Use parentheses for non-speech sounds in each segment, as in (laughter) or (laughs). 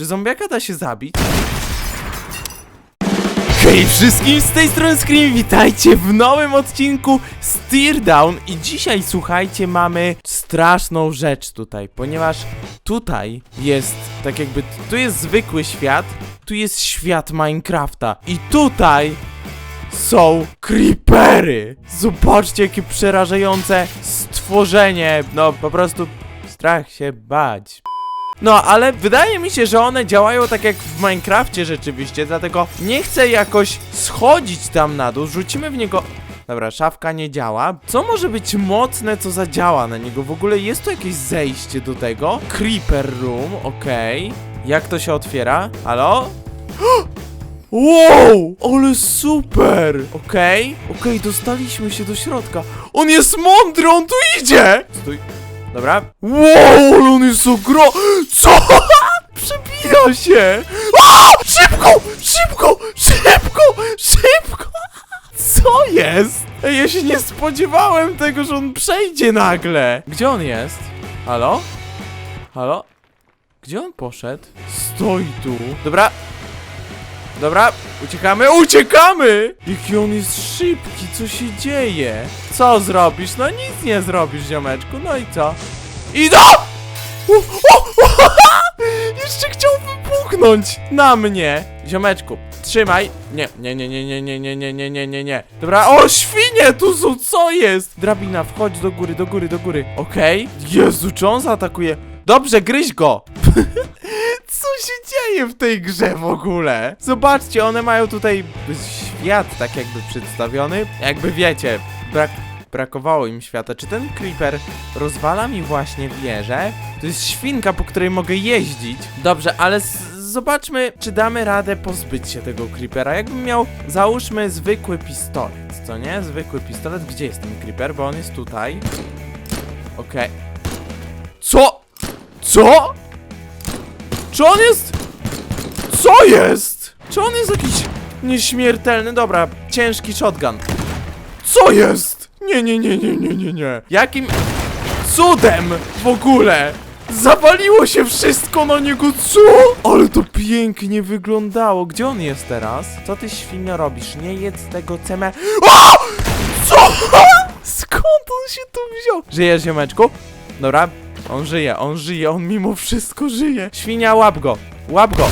Czy zombiaka da się zabić? Hej wszystkim, z tej strony Scream, witajcie w nowym odcinku Steer Down i dzisiaj słuchajcie mamy straszną rzecz tutaj, ponieważ tutaj jest tak jakby, tu jest zwykły świat, tu jest świat Minecrafta i tutaj są creepery! Zobaczcie jakie przerażające stworzenie, no po prostu strach się bać. No, ale wydaje mi się, że one działają tak jak w Minecrafcie rzeczywiście, dlatego nie chcę jakoś schodzić tam na dół, rzucimy w niego... Dobra, szafka nie działa. Co może być mocne, co zadziała na niego? W ogóle jest tu jakieś zejście do tego? Creeper Room, okej. Jak to się otwiera? Halo? (gasps) Wow! Ale super! Okej, okej, dostaliśmy się do środka. On jest mądry, on tu idzie! Stój. Dobra. Wow, on jest ogro... Co? (laughs) Przebija się! A! Szybko! Szybko! Szybko! Szybko! Co jest? Ej, ja się nie spodziewałem tego, że on przejdzie nagle. Gdzie on jest? Halo? Halo? Gdzie on poszedł? Stoi tu. Dobra. Dobra, uciekamy, uciekamy! Jaki on jest szybki, co się dzieje? Co zrobisz? No nic nie zrobisz, ziomeczku, no i co? I do! O, o, Jeszcze chciał wybuchnąć na mnie! Ziomeczku, trzymaj! Nie, nie, nie, nie, nie, nie, nie, nie, nie, nie, nie, nie. Dobra, o, świnie tu są, co jest? Drabina, wchodź do góry, do góry, do góry. Okej. Jezu, czy on zaatakuje? Dobrze, gryź go! Co się dzieje w tej grze w ogóle? Zobaczcie, one mają tutaj świat tak jakby przedstawiony. Jakby wiecie, brak, brakowało im świata. Czy ten creeper rozwala mi właśnie wieżę? To jest świnka, po której mogę jeździć. Dobrze, ale zobaczmy, czy damy radę pozbyć się tego creepera. Jakbym miał, załóżmy, zwykły pistolet, co nie? Zwykły pistolet. Gdzie jest ten creeper? Bo on jest tutaj. Okej. Co? Co? Czy on jest... Co jest? Czy on jest jakiś nieśmiertelny? Dobra, ciężki shotgun. Co jest? Nie, nie, nie, nie, nie, nie, nie. Jakim cudem w ogóle zawaliło się wszystko na niego, co? Ale to pięknie wyglądało. Gdzie on jest teraz? Co ty świnio robisz? Nie jedz tego ceme... O! Co? (laughs) Skąd on się tu wziął? Żyjesz, ziomeczku? Dobra, on żyje, on żyje, on mimo wszystko żyje. Świnia, łap go, łap go.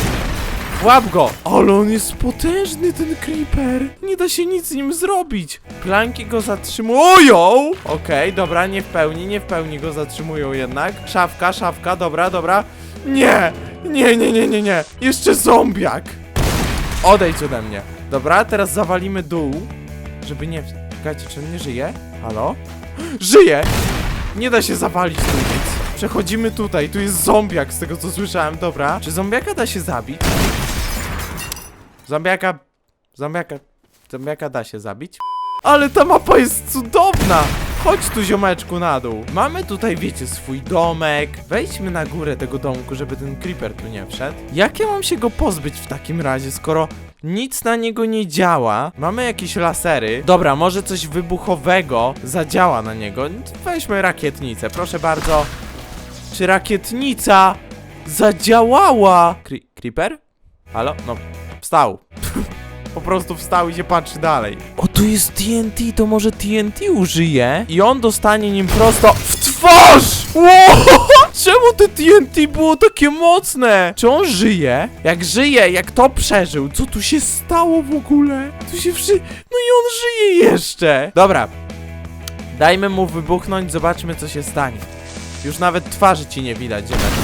Łap go! Ale on jest potężny, ten creeper! Nie da się nic z nim zrobić! Planki go zatrzymują! Okej, dobra, nie w pełni, nie w pełni go zatrzymują jednak. Szafka, szafka, dobra, dobra. Nie! Nie, nie, nie, nie, nie! Jeszcze zombiak! Odejdź ode mnie. Dobra, teraz zawalimy dół, żeby nie... Czekajcie, czy on nie żyje? Halo? (gasps) Żyje! Nie da się zawalić tu nic. Przechodzimy tutaj, tu jest zombiak z tego co słyszałem, dobra. Czy zombiaka da się zabić? Zombiaka... Zombiaka... Zombiaka da się zabić? Ale ta mapa jest cudowna! Chodź tu ziomeczku na dół. Mamy tutaj, wiecie, swój domek. Wejdźmy na górę tego domku, żeby ten creeper tu nie wszedł. Jak ja mam się go pozbyć w takim razie, skoro nic na niego nie działa? Mamy jakieś lasery. Dobra, może coś wybuchowego zadziała na niego. Weźmy rakietnicę, proszę bardzo. Czy rakietnica zadziałała? Cre creeper? Halo? No, wstał. (laughs) Po prostu wstał i się patrzy dalej. O, tu jest TNT, to może TNT użyje? I on dostanie nim prosto w twarz! Wow! (laughs) Czemu te TNT było takie mocne? Czy on żyje? Jak żyje, jak to przeżył, co tu się stało w ogóle? Tu się wszy... No i on żyje jeszcze! Dobra. Dajmy mu wybuchnąć, zobaczmy co się stanie. Już nawet twarzy ci nie widać, ziemeczku.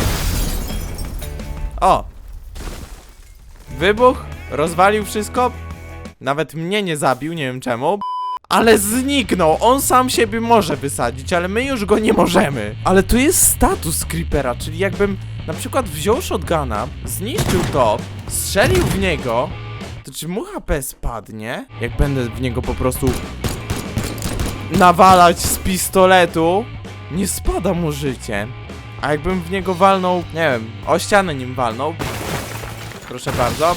O! Wybuch, rozwalił wszystko. Nawet mnie nie zabił, nie wiem czemu. Ale zniknął, on sam siebie może wysadzić, ale my już go nie możemy. Ale tu jest status creepera, czyli jakbym na przykład wziął shotguna, zniszczył to, strzelił w niego, to czy mu HP spadnie? Jak będę w niego po prostu nawalać z pistoletu, nie spada mu życie. A jakbym w niego walnął, nie wiem, o ścianę nim walnął. Proszę bardzo.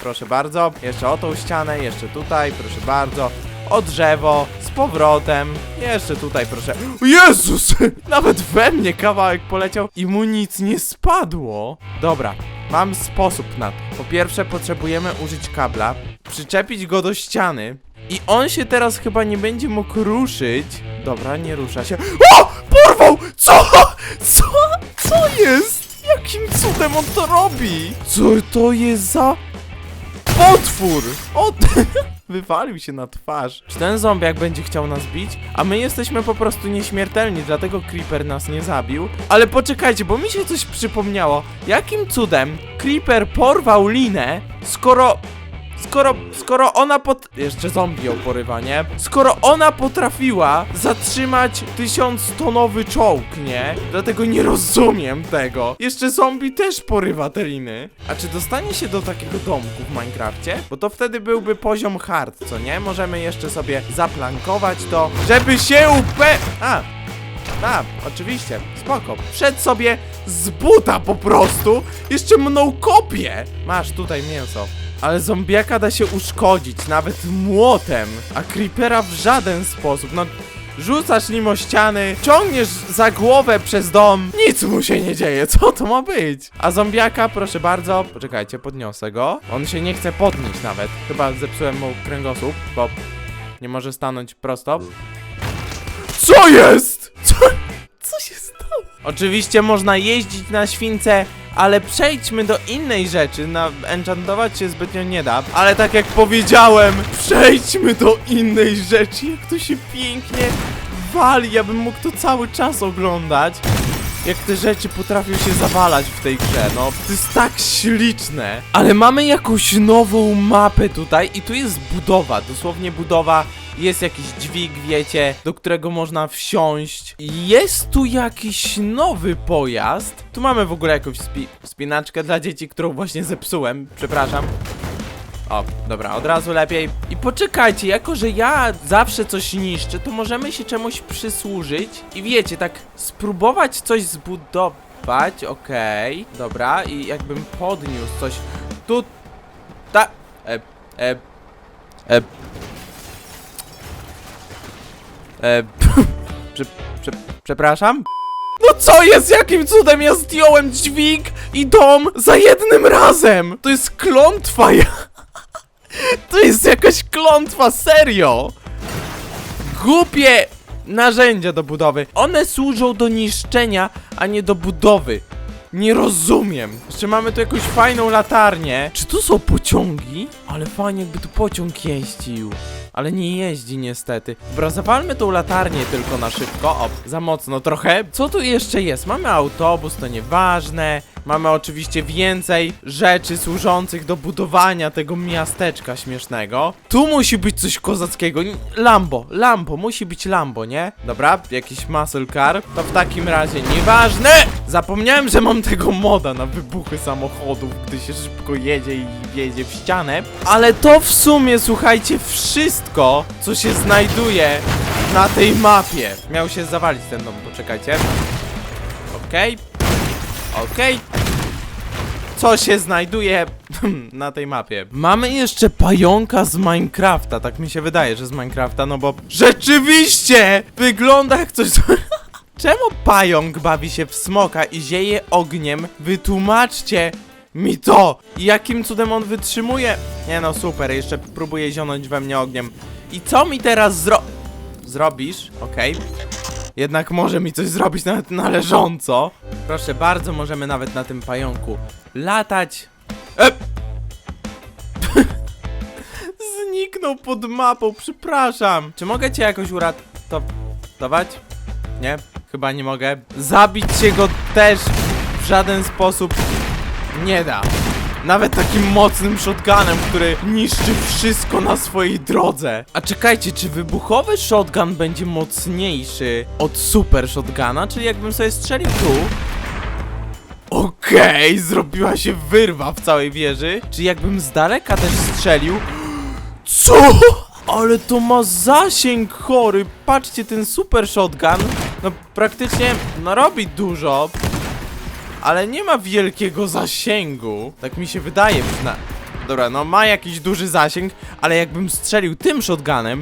Proszę bardzo. Jeszcze o tą ścianę, jeszcze tutaj, proszę bardzo. O drzewo. powrotem. Jeszcze tutaj proszę. Jezus! (laughs) Nawet we mnie kawałek poleciał i mu nic nie spadło. Dobra, mam sposób na to. Po pierwsze potrzebujemy użyć kabla, przyczepić go do ściany i on się teraz chyba nie będzie mógł ruszyć. Dobra, nie rusza się. O! Porwał! Co? Co? Co jest? Jakim cudem on to robi? Co to jest za potwór? O, (laughs) wywalił się na twarz. Czy ten zombiak będzie chciał nas bić? A my jesteśmy po prostu nieśmiertelni, dlatego Creeper nas nie zabił. Ale poczekajcie, bo mi się coś przypomniało. Jakim cudem Creeper porwał linę, skoro... Skoro, skoro ona pot... Jeszcze zombie ją nie? Skoro ona potrafiła zatrzymać tysiąctonowy czołg, nie? Dlatego nie rozumiem tego. Jeszcze zombie też porywa te liny. A czy dostanie się do takiego domku w Minecrafcie? Bo to wtedy byłby poziom hard, co nie? Możemy jeszcze sobie zaplankować to, żeby się upe... A, tak, oczywiście, spoko. Wszedł sobie z buta po prostu, jeszcze mną kopie. Masz tutaj mięso. Ale zombiaka da się uszkodzić, nawet młotem, a creepera w żaden sposób. No, rzucasz nim o ściany, ciągniesz za głowę przez dom, nic mu się nie dzieje, (laughs) co to ma być? A zombiaka, proszę bardzo, poczekajcie, podniosę go. On się nie chce podnieść nawet, chyba zepsułem mu kręgosłup, bo nie może stanąć prosto. Co jest? Co, co się stało? Oczywiście można jeździć na śwince, ale przejdźmy do innej rzeczy. Na enchantować się zbytnio nie da, ale tak jak powiedziałem, przejdźmy do innej rzeczy. Jak to się pięknie wali, ja bym mógł to cały czas oglądać. Jak te rzeczy potrafią się zawalać w tej grze, no to jest tak śliczne. Ale mamy jakąś nową mapę tutaj i tu jest budowa, dosłownie budowa. Jest jakiś dźwig, wiecie, do którego można wsiąść. Jest tu jakiś nowy pojazd. Tu mamy w ogóle jakąś spi spinaczkę dla dzieci, którą właśnie zepsułem. Przepraszam. O, dobra, od razu lepiej. I poczekajcie, jako że ja zawsze coś niszczę, to możemy się czemuś przysłużyć i wiecie, tak spróbować coś zbudować, okej, dobra, i jakbym podniósł coś tu, ta, e, e, e, e, (laughs) prze, prze, przepraszam? No co jest? Jakim cudem ja zdjąłem dźwig i dom za jednym razem? To jest klątwa, ja... To jest jakaś klątwa, serio! Głupie narzędzia do budowy. One służą do niszczenia, a nie do budowy. Nie rozumiem. Jeszcze mamy tu jakąś fajną latarnię. Czy tu są pociągi? Ale fajnie jakby tu pociąg jeździł. Ale nie jeździ niestety. Dobra, zapalmy tą latarnię tylko na szybko. O, za mocno trochę. Co tu jeszcze jest? Mamy autobus, to nieważne. Mamy oczywiście więcej rzeczy służących do budowania tego miasteczka śmiesznego. Tu musi być coś kozackiego. Lambo, Lambo, musi być Lambo, nie? Dobra, jakiś muscle car. To w takim razie nieważne! Zapomniałem, że mam tego moda na wybuchy samochodów, gdy się szybko jedzie i wjedzie w ścianę. Ale to w sumie, słuchajcie, wszystko, co się znajduje na tej mapie. Miał się zawalić ten dom, poczekajcie. Okej. Okej. Co się znajduje (laughs) na tej mapie? Mamy jeszcze pająka z Minecrafta, tak mi się wydaje, że z Minecrafta, no bo rzeczywiście wygląda jak coś... (laughs) Czemu pająk bawi się w smoka i zieje ogniem? Wytłumaczcie mi to! Jakim cudem on wytrzymuje? Nie no, super, jeszcze próbuje zionąć we mnie ogniem. I co mi teraz zro... Zrobisz? Okej. Jednak może mi coś zrobić nawet należąco. Proszę bardzo, możemy nawet na tym pająku latać. E! (laughs) Zniknął pod mapą, przepraszam. Czy mogę cię jakoś uratować? Nie? Chyba nie mogę. Zabić się go też w żaden sposób nie da. Nawet takim mocnym shotgunem, który niszczy wszystko na swojej drodze. A czekajcie, czy wybuchowy shotgun będzie mocniejszy od super shotguna? Czyli jakbym sobie strzelił tu. Okej, zrobiła się wyrwa w całej wieży. Czy jakbym z daleka też strzelił? Co? Ale to ma zasięg chory. Patrzcie, ten super shotgun. No praktycznie, no robi dużo. Ale nie ma wielkiego zasięgu. Tak mi się wydaje. Dobra, no ma jakiś duży zasięg, ale jakbym strzelił tym shotgunem,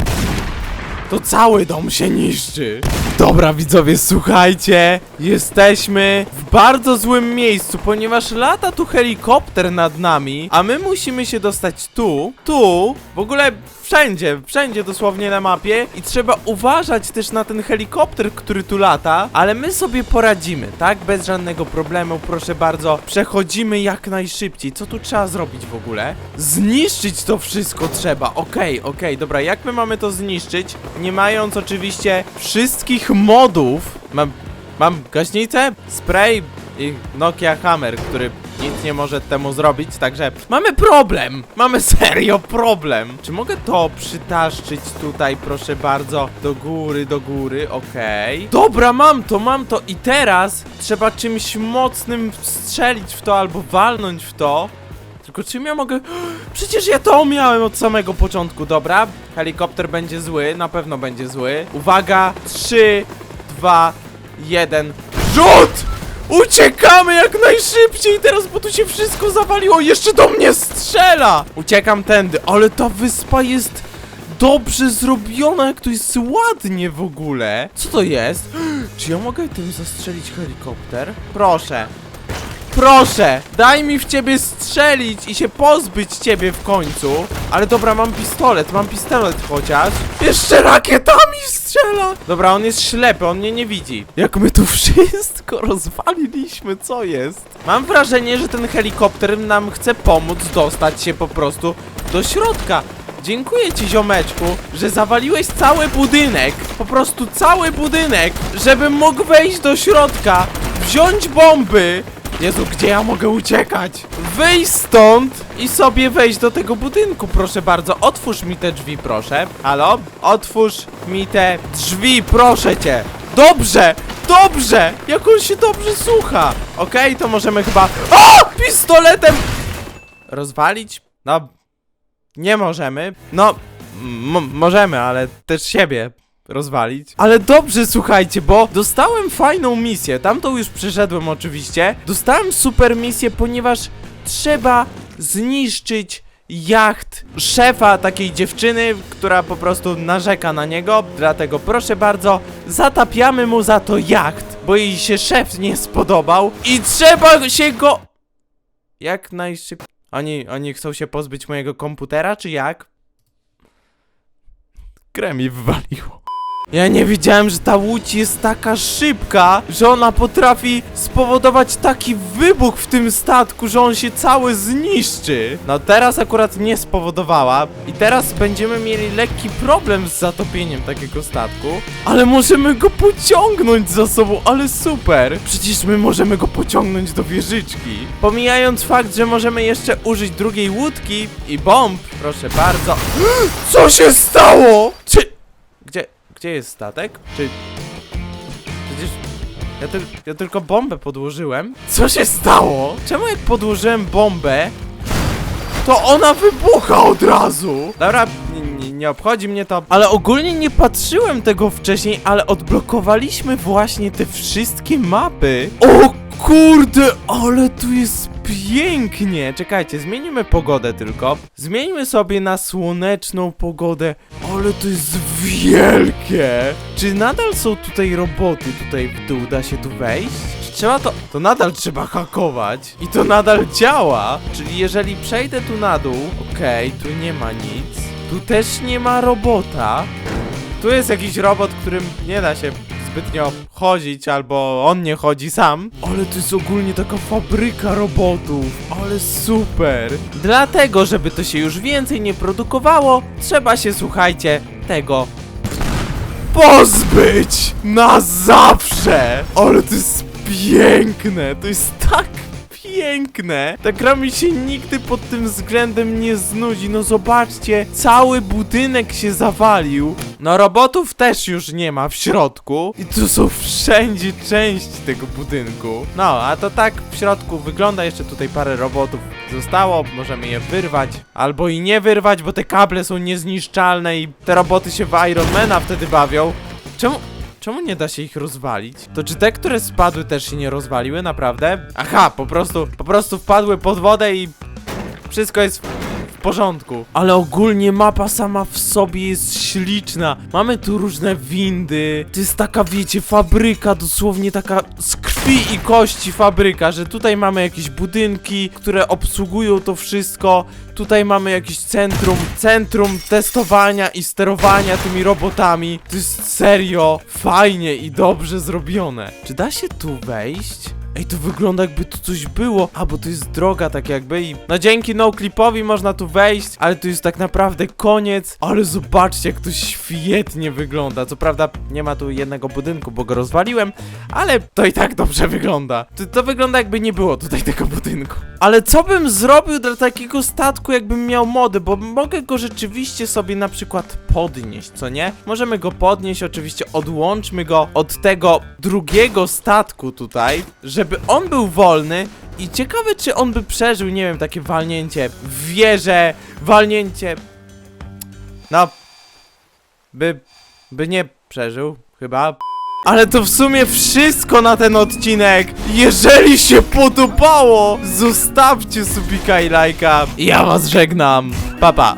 to cały dom się niszczy. Dobra, widzowie, słuchajcie, jesteśmy w bardzo złym miejscu, ponieważ lata tu helikopter nad nami, a my musimy się dostać tu, tu, w ogóle wszędzie, wszędzie dosłownie na mapie i trzeba uważać też na ten helikopter, który tu lata, ale my sobie poradzimy, tak? Bez żadnego problemu, proszę bardzo, przechodzimy jak najszybciej. Co tu trzeba zrobić w ogóle? Zniszczyć to wszystko trzeba, okej, okej, dobra, jak my mamy to zniszczyć? Nie mając oczywiście wszystkich modów, mam, mam gaśnicę, spray i Nokia Hammer, który nic nie może temu zrobić, także mamy problem, mamy serio problem. Czy mogę to przytaszczyć tutaj, proszę bardzo, do góry, do góry, okej. Dobra, mam to, mam to i teraz trzeba czymś mocnym strzelić w to albo walnąć w to. Tylko czym ja mogę... (gasps) Przecież ja to miałem od samego początku, dobra? Helikopter będzie zły, na pewno będzie zły. Uwaga, 3, 2, 1, rzut! Uciekamy jak najszybciej teraz, bo tu się wszystko zawaliło. Jeszcze do mnie strzela! Uciekam tędy, ale ta wyspa jest dobrze zrobiona, jak to jest ładnie w ogóle. Co to jest? (gasps) Czy ja mogę tym zastrzelić helikopter? Proszę. Proszę, daj mi w ciebie strzelić i się pozbyć ciebie w końcu. Ale dobra, mam pistolet, mam pistolet chociaż. Jeszcze rakietami strzela! Dobra, on jest ślepy, on mnie nie widzi. Jak my tu wszystko rozwaliliśmy, co jest? Mam wrażenie, że ten helikopter nam chce pomóc dostać się po prostu do środka. Dziękuję ci, ziomeczku, że zawaliłeś cały budynek, po prostu cały budynek, żebym mógł wejść do środka, wziąć bomby. Jezu, gdzie ja mogę uciekać? Wyjść stąd i sobie wejść do tego budynku, proszę bardzo. Otwórz mi te drzwi, proszę. Halo? Otwórz mi te drzwi, proszę cię. Dobrze, dobrze, jak on się dobrze słucha. Okej, to możemy chyba... O! Pistoletem! Rozwalić? No, nie możemy. No, możemy, ale też siebie rozwalić. Ale dobrze, słuchajcie, bo dostałem fajną misję. Tamtą już przeszedłem oczywiście. Dostałem super misję, ponieważ trzeba zniszczyć jacht szefa takiej dziewczyny, która po prostu narzeka na niego. Dlatego proszę bardzo, zatapiamy mu za to jacht, bo jej się szef nie spodobał i trzeba się go jak najszybciej. Oni, oni chcą się pozbyć mojego komputera, czy jak? Grę mi wywaliło. Ja nie wiedziałem, że ta łódź jest taka szybka, że ona potrafi spowodować taki wybuch w tym statku, że on się cały zniszczy. No teraz akurat nie spowodowała i teraz będziemy mieli lekki problem z zatopieniem takiego statku, ale możemy go pociągnąć za sobą, ale super. Przecież my możemy go pociągnąć do wieżyczki. Pomijając fakt, że możemy jeszcze użyć drugiej łódki i bomb, proszę bardzo. (gasps) Co się stało? Czy... Gdzie... Jest statek? Czy... Przecież... Ja, ja tylko bombę podłożyłem. Co się stało? Czemu jak podłożyłem bombę, to ona wybucha od razu? Dobra, nie, nie obchodzi mnie to. Ale ogólnie nie patrzyłem tego wcześniej, ale odblokowaliśmy właśnie te wszystkie mapy. O kurde, ale tu jest pięknie. Czekajcie, zmienimy pogodę tylko. Zmieńmy sobie na słoneczną pogodę. Ale to jest wielkie. Czy nadal są tutaj roboty tutaj w dół? Da się tu wejść? Czy trzeba to... To nadal trzeba hakować. I to nadal działa. Czyli jeżeli przejdę tu na dół... Okej, tu nie ma nic. Tu też nie ma robota. Tu jest jakiś robot, którym nie da się zbytnio chodzić, albo on nie chodzi sam. Ale to jest ogólnie taka fabryka robotów. Ale super. Dlatego, żeby to się już więcej nie produkowało, trzeba się, słuchajcie, tego pozbyć na zawsze. Ale to jest piękne. To jest tak piękne. Ta gra mi się nigdy pod tym względem nie znudzi. No zobaczcie, cały budynek się zawalił. No robotów też już nie ma w środku. I tu są wszędzie części tego budynku. No, a to tak w środku wygląda. Jeszcze tutaj parę robotów zostało. Możemy je wyrwać. Albo i nie wyrwać, bo te kable są niezniszczalne i te roboty się w Ironmana wtedy bawią. Czemu... Czemu nie da się ich rozwalić? To czy te, które spadły też się nie rozwaliły, naprawdę? Aha, po prostu, po prostu wpadły pod wodę i wszystko jest w porządku. Ale ogólnie mapa sama w sobie jest śliczna. Mamy tu różne windy. To jest taka, wiecie, fabryka, dosłownie taka z krwi i kości fabryka, że tutaj mamy jakieś budynki, które obsługują to wszystko. Tutaj mamy jakieś centrum, centrum testowania i sterowania tymi robotami. To jest serio fajnie i dobrze zrobione. Czy da się tu wejść? Ej, to wygląda jakby tu coś było. A, bo to jest droga tak jakby i... No dzięki noclipowi można tu wejść, ale to jest tak naprawdę koniec. Ale zobaczcie, jak to świetnie wygląda. Co prawda nie ma tu jednego budynku, bo go rozwaliłem, ale to i tak dobrze wygląda. To, to wygląda jakby nie było tutaj tego budynku. Ale co bym zrobił dla takiego statku, jakbym miał mody, bo mogę go rzeczywiście sobie na przykład podnieść, co nie? Możemy go podnieść, oczywiście odłączmy go od tego drugiego statku tutaj, żeby on był wolny i ciekawe, czy on by przeżył, nie wiem, takie walnięcie w wieżę, walnięcie... No... By... by nie przeżył, chyba. Ale to w sumie wszystko na ten odcinek. Jeżeli się podobało, zostawcie subika i lajka. Ja was żegnam. Pa pa.